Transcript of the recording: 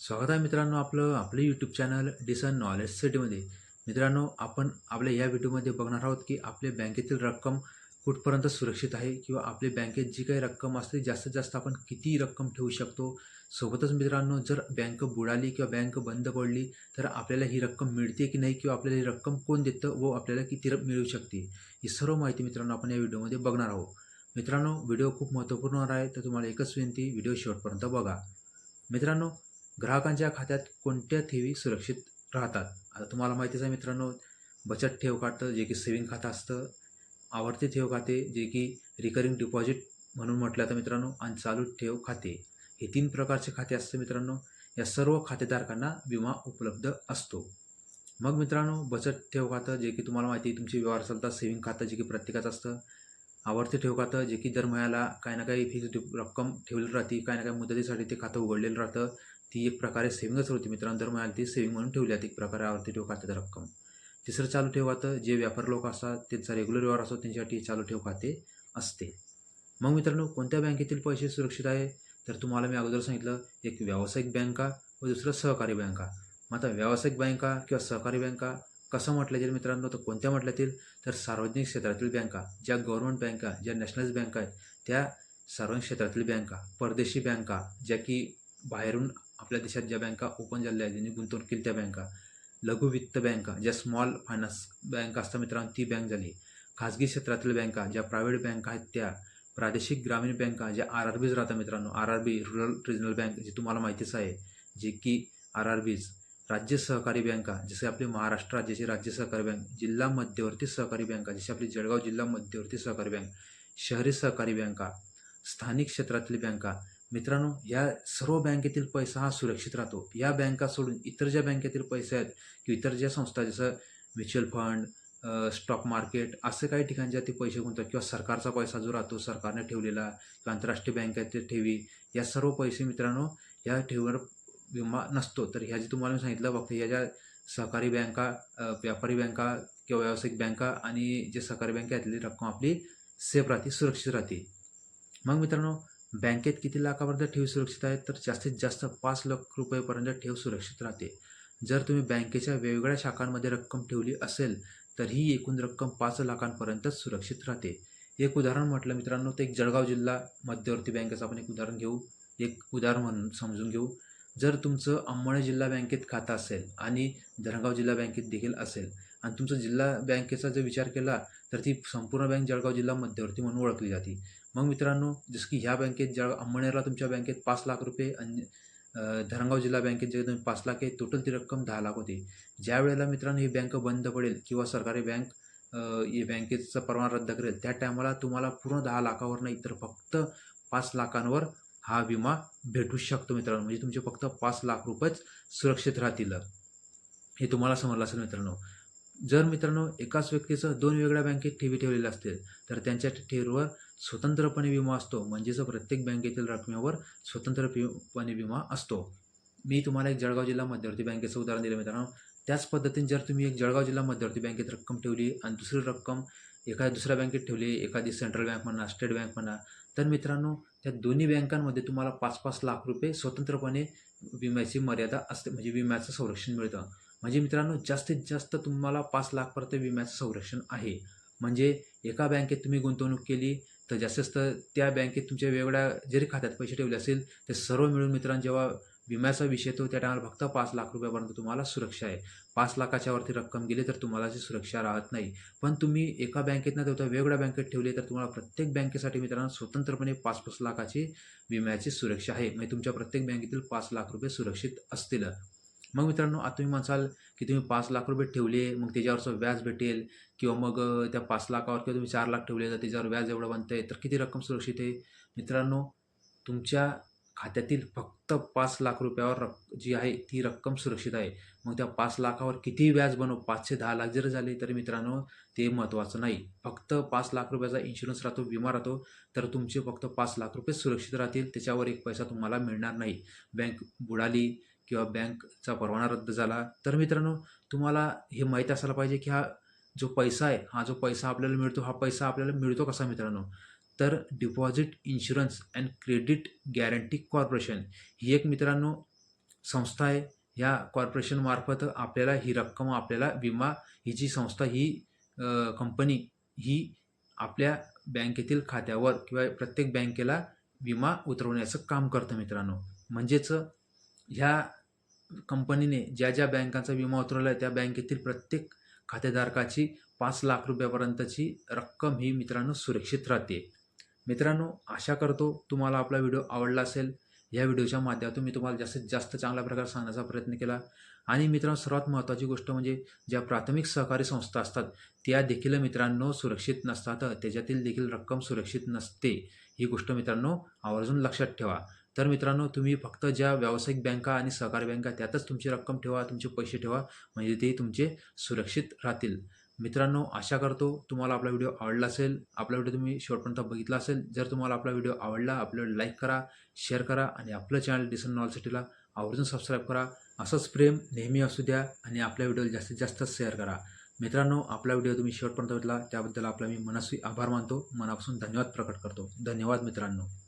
स्वागत आहे मित्रांनो आपलं आपलं यूट्यूब चॅनल डिसन नॉलेज सिटीमध्ये मित्रांनो आपण आपल्या या व्हिडिओमध्ये बघणार आहोत की आपल्या बँकेतील रक्कम कुठपर्यंत सुरक्षित आहे किंवा आपल्या बँकेत जी काही रक्कम असते जास्तीत जास्त आपण किती रक्कम ठेवू शकतो? सोबतच मित्रांनो जर बँक बुडाली किंवा बँक बंद पडली तर आपल्याला ही रक्कम मिळते की नाही किंवा आपल्याला ही रक्कम कोण देतं व आपल्याला किती रक्कम मिळू शकते? ही सर्व माहिती मित्रांनो आपण या व्हिडिओमध्ये बघणार आहोत. मित्रांनो व्हिडिओ खूप महत्त्वपूर्ण होणार आहे तर तुम्हाला एकच विनंती व्हिडिओ शेवटपर्यंत बघा. मित्रांनो ग्राहकांच्या खात्यात कोणत्या ठेवी सुरक्षित राहतात? आता तुम्हाला माहितीच आहे मित्रांनो बचत ठेव खातं जे की सेविंग खातं असतं आवर्ती ठेव खाते जे की रिकरिंग डिपॉझिट म्हणून म्हटलं तर मित्रांनो आणि चालू ठेव खाते. हे तीन प्रकारचे खाते असते मित्रांनो. या सर्व खातेधारकांना विमा उपलब्ध असतो. मग मित्रांनो बचत ठेव खातं जे की तुम्हाला माहिती आहे तुमचे व्यवहार चालतात सेविंग खातं जे की प्रत्येकाचं असतं. आवर्ती ठेव खातं जे की दर महिन्याला काही ना काही फिक्स रक्कम ठेवलेली राहते काही ना काही मुदतीसाठी ते खातं उघडलेलं राहतं. ती एक प्रकारे सेविंगच होती मित्रांनो. दर महिन्याला ती सेविंग म्हणून ठेवली जाते. एक प्रकारे आवर्ती ठेव खात्यात रक्कम. तिसरं चालू ठेव खातं जे व्यापार लोक असतात त्यांचा रेग्युलर व्यवहार असतो त्यांच्यासाठी चालू ठेव खाते असते. मग मित्रांनो कोणत्या बँकेतील पैसे सुरक्षित आहे? तर तुम्हाला मी अगोदर सांगितलं एक व्यावसायिक बँका व दुसरं सहकारी बँका. मग आता व्यावसायिक बँका किंवा सहकारी बँका कसं म्हटलं जाईल मित्रांनो? तर कोणत्या म्हटल्या जातील? तर सार्वजनिक क्षेत्रातील बँका ज्या गव्हर्नमेंट बँका ज्या नॅशनलाइज बँका आहेत त्या सार्वजनिक क्षेत्रातील बँका परदेशी बँका ज्या की बाहेरून आपल्या देशात ज्या बँका ओपन झालेल्या आहेत ज्यांनी गुंतवणूक केली त्या बँका. लघु वित्त बँका ज्या स्मॉल फायनान्स बँक असतात मित्रांनो ती बँक झाली. खाजगी क्षेत्रातील बँका ज्या प्रायव्हेट बँका आहेत त्या. प्रादेशिक ग्रामीण बँका ज्या आर आर बीज राहतात मित्रांनो R R B rural regional bank जी तुम्हाला माहितीच आहे जे की आर आर बीज राज्य सहकारी बँका जसे आपली महाराष्ट्र राज्याची राज्य सहकारी बँक जिल्हा मध्यवर्ती सहकारी बँका जसे आपली जळगाव जिल्हा मध्यवर्ती सहकारी बँक शहरी सहकारी बँका स्थानिक क्षेत्रातील बँका मित्रांनो या सर्व बँकेतील पैसा हा सुरक्षित राहतो. या बँका सोडून इतर ज्या बँकेतील पैसे आहेत किंवा इतर ज्या संस्था जसं म्युच्युअल फंड स्टॉक मार्केट असं काही ठिकाणी ज्या ते पैसे गुंतवतात किंवा सरकारचा पैसा जो राहतो सरकारने ठेवलेला किंवा आंतरराष्ट्रीय बँकेतील ठेवी या सर्व पैसे मित्रांनो या ठेवीवर विमा नसतो. तर ह्या जे तुम्हाला मी सांगितलं फक्त ह्या ज्या सहकारी बँका व्यापारी बँका किंवा व्यावसायिक बँका आणि जे सहकारी बँका यातली रक्कम आपली सेफ राहते सुरक्षित राहते. मग मित्रांनो बँकेत किती लाखापर्यंत ठेव सुरक्षित आहे तर जास्तीत जास्त पाच लाख रुपयेपर्यंत ठेव सुरक्षित राहते. जर तुम्ही बँकेच्या वेगवेगळ्या शाखांमध्ये रक्कम ठेवली असेल तर ही एकूण रक्कम पाच लाखांपर्यंतच सुरक्षित राहते. एक उदाहरण म्हटलं मित्रांनो तर एक जळगाव जिल्हा मध्यवर्ती बँकेचं आपण एक उदाहरण घेऊ. एक उदाहरण म्हणून समजून घेऊ. जर तुमचं अंबड जिल्हा बँकेत खातं असेल आणि धरणगाव जिल्हा बँकेत देखील असेल आणि तुमचं जिल्हा बँकेचा जर विचार केला तर ती संपूर्ण बँक जळगाव जिल्हा मध्यवर्ती म्हणून ओळखली जाते. मग मित्रांनो जसं की ह्या बँकेत जळ अंमळनेरला तुमच्या बँकेत पाच लाख रुपये आणि धरणगाव जिल्हा बँकेत जे तुम्ही पाच लाख आहे टोटल ती रक्कम दहा लाख होती. ज्या वेळेला मित्रांनो ही बँक बंद पडेल किंवा सरकारी बँक बँकेचा परवाना रद्द करेल त्या टायमाला तुम्हाला पूर्ण दहा लाखावर नाही तर फक्त पाच लाखांवर हा विमा भेटू शकतो मित्रांनो. म्हणजे तुमचे फक्त पाच लाख रुपयेच सुरक्षित राहतील. हे तुम्हाला समजलं असेल मित्रांनो. जर मित्रांनो एकाच व्यक्तीचं दोन वेगळ्या बँकेत ठेवी ठेवलेल्या असतील तर त्यांच्या ठेवीवर स्वतंत्रपणे विमा असतो. म्हणजेच प्रत्येक बँकेतील रकमेवर स्वतंत्रपणे विमा असतो. मी तुम्हाला एक जळगाव जिल्हा मध्यवर्ती बँकेचं उदाहरण दिलं मित्रांनो. त्याच पद्धतीने जर तुम्ही एक जळगाव जिल्हा मध्यवर्ती बँकेत रक्कम ठेवली आणि दुसरी रक्कम एखाद्या दुसऱ्या बँकेत ठेवली एखादी सेंट्रल बँक म्हणा स्टेट बँक म्हणा तर मित्रांनो त्या दोन्ही बँकांमध्ये तुम्हाला पाच पाच लाख रुपये स्वतंत्रपणे विम्याची मर्यादा असते. म्हणजे विम्याचं संरक्षण मिळतं. म्हणजे मित्रांनो जास्तीत जास्त तुम्हाला पाच लाखपर्यंत विम्याचं संरक्षण आहे. म्हणजे एका बँकेत तुम्ही गुंतवणूक केली तर जास्तीत जास्त त्या बँकेत तुमच्या वेगळ्या जरी खात्यात पैसे ठेवले असेल ते सर्व मिळून मित्रांनो जेव्हा विम्याचा विषय तो त्या टायमाला फक्त पाच लाख रुपयापर्यंत तुम्हाला सुरक्षा आहे. पाच लाखाच्या वरती रक्कम गेली तर तुम्हाला जी सुरक्षा राहत नाही. पण तुम्ही एका बँकेत न ठेवता वेगळ्या बँकेत ठेवली तर तुम्हाला प्रत्येक बँकेसाठी मित्रांनो स्वतंत्रपणे पाच पाच लाखाची विम्याची सुरक्षा आहे. म्हणजे तुमच्या प्रत्येक बँकेतील पाच लाख रुपये सुरक्षित असतील. मग मित्रांनो आता तुम्ही म्हणसाल की तुम्ही पाच लाख रुपये ठेवले मग त्याच्यावरचं व्याज भेटेल किंवा मग त्या पाच लाखावर किंवा तुम्ही चार लाख ठेवले तर त्याच्यावर व्याज एवढं बनतंय तर किती रक्कम सुरक्षित आहे? मित्रांनो तुमच्या खात्यातील फक्त पाच लाख रुपयावर रक् जी आहे ती रक्कम सुरक्षित आहे. मग त्या पाच लाखावर किती व्याज बनव पाचशे दहा लाख जरी झाले तरी मित्रांनो ते महत्त्वाचं नाही. फक्त पाच लाख रुपयाचा इन्शुरन्स राहतो विमा राहतो तर तुमचे फक्त पाच लाख रुपये सुरक्षित राहतील त्याच्यावर एक पैसा तुम्हाला मिळणार नाही. बँक बुडाली किंवा बँकचा परवाना रद्द झाला तर मित्रांनो तुम्हाला हे माहीत असायला पाहिजे की हा जो पैसा आहे हा जो पैसा आपल्याला मिळतो हा पैसा आपल्याला मिळतो कसा मित्रांनो? तर deposit insurance and credit guarantee corporation ही एक मित्रांनो संस्था आहे. या कॉर्पोरेशनमार्फत आपल्याला ही रक्कम आपल्याला विमा ही जी संस्था ही कंपनी ही आपल्या बँकेतील खात्यावर किंवा प्रत्येक बँकेला विमा उतरवण्याचं काम करतं मित्रांनो. म्हणजेच ह्या कंपनीने ज्या ज्या बँकांचा विमा उतरवला आहे त्या बँकेतील प्रत्येक खातेधारकाची पाच लाख रुपयापर्यंतची रक्कम ही मित्रांनो सुरक्षित राहते. मित्रांनो आशा करतो तुम्हाला आपला व्हिडिओ आवडला असेल. या व्हिडिओच्या माध्यमातून मी तुम्हाला जास्तीत जास्त चांगल्या प्रकारे सांगण्याचा प्रयत्न केला. आणि मित्रांनो सर्वात महत्त्वाची गोष्ट म्हणजे ज्या प्राथमिक सहकारी संस्था असतात त्या देखील मित्रांनो सुरक्षित नसतात. त्याच्यातील देखील रक्कम सुरक्षित नसते. ही गोष्ट मित्रांनो आवर्जून लक्षात ठेवा. तर मित्रांनो तुम्ही फक्त ज्या व्यावसायिक बँका आणि सहकारी बँका त्यातच तुमची रक्कम ठेवा तुमचे पैसे ठेवा म्हणजे ते तुमचे सुरक्षित राहतील. मित्रांनो आशा करतो तुम्हाला आपला व्हिडिओ आवडला असेल. आपला व्हिडिओ तुम्ही शेवटपर्यंत बघितला असेल. जर तुम्हाला आपला व्हिडिओ आवडला आपला लाईक करा शेअर करा आणि आपलं चॅनल डिसन नॉलसिटीला आवर्जून सबस्क्राईब करा. असंच प्रेम नेहमी असू द्या आणि आपल्या व्हिडिओला जास्तीत जास्त शेअर करा. मित्रांनो आपला व्हिडिओ तुम्ही शेवटपर्यंत बघितला त्याबद्दल आपला मी मनस्वी आभार मानतो. मनापासून धन्यवाद प्रकट करतो. धन्यवाद मित्रांनो.